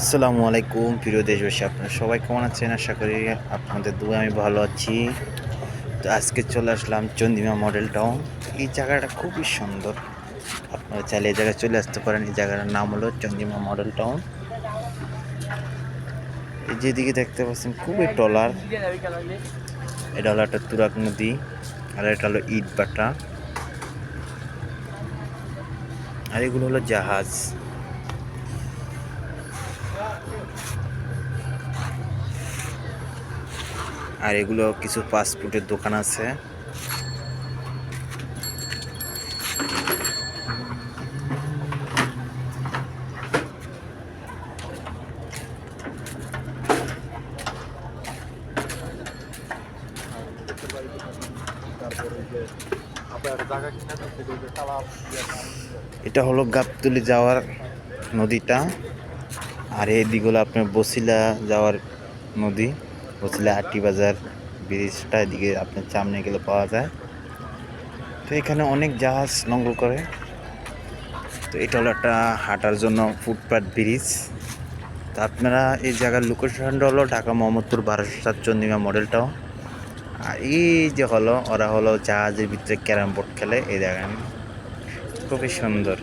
আসসালামু আলাইকুম, প্রিয় দেশবাসী, আপনারা সবাই কেমন আছেন? আশা করি আপনাদের দুয়ে আমি ভালো আছি। তো আজকে চলে আসলাম চন্দিমা মডেল টাউন। এই জায়গাটা খুবই সুন্দর। আপনারা চাইলে এই জায়গায় চলে আসতে পারেন। এই জায়গাটার নাম হলো চন্দিমা মডেল টাউন। এই যেদিকে দেখতে পাচ্ছেন, খুবই টলার। হলো একটা তুরাক নদী আর এটা হলো ইট বাটা আর এগুলো হলো জাহাজ। আর এগুলো কিছু ফাস্টফুডের দোকান আছে। এটা হলো গাবতলি যাওয়ার নদীটা। আর এই দিক হলো আপনার বসিলা যাওয়ার নদী। বসিলা আটি বাজার ব্রিজটা এদিকে আপনার সামনে গেলে পাওয়া যায়। তো এখানে অনেক জাহাজ নোংর করে। তো এটা হলো একটা হাঁটার জন্য ফুটপাথ ব্রিজ। তো আপনারা এই জায়গার লোকেশনটা হলো ঢাকা মোহাম্মদপুর বারোশো সাত চন্দিমা মডেলটাও আর এই যে হলো, ওরা হলো জাহাজের ভিতরে ক্যারাম বোর্ড খেলে, এই জায়গায় খুবই সুন্দর।